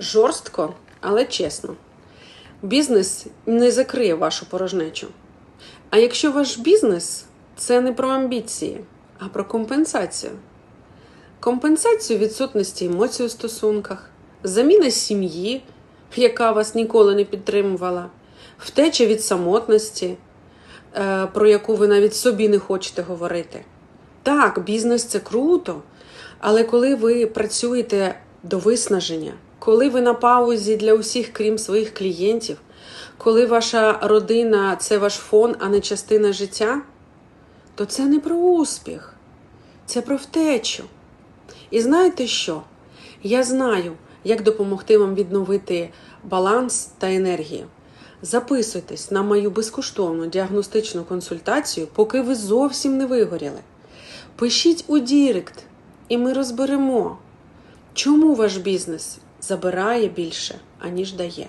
Жорстко, але чесно. Бізнес не закриє вашу порожнечу. А якщо ваш бізнес це не про амбіції, а про компенсацію. Компенсацію відсутності емоцій у стосунках, заміна сім'ї, яка вас ніколи не підтримувала, втеча від самотності, е, про яку ви навіть собі не хочете говорити. Так, бізнес це круто, але коли ви працюєте до виснаження, коли ви на паузі для усіх, крім своїх клієнтів, коли ваша родина це ваш фон, а не частина життя, то це не про успіх, це про втечу. І знаєте що? Я знаю, як допомогти вам відновити баланс та енергію. Записуйтесь на мою безкоштовну діагностичну консультацію, поки ви зовсім не вигоріли. Пишіть у Дірект, і ми розберемо, чому ваш бізнес забирає більше, аніж дає.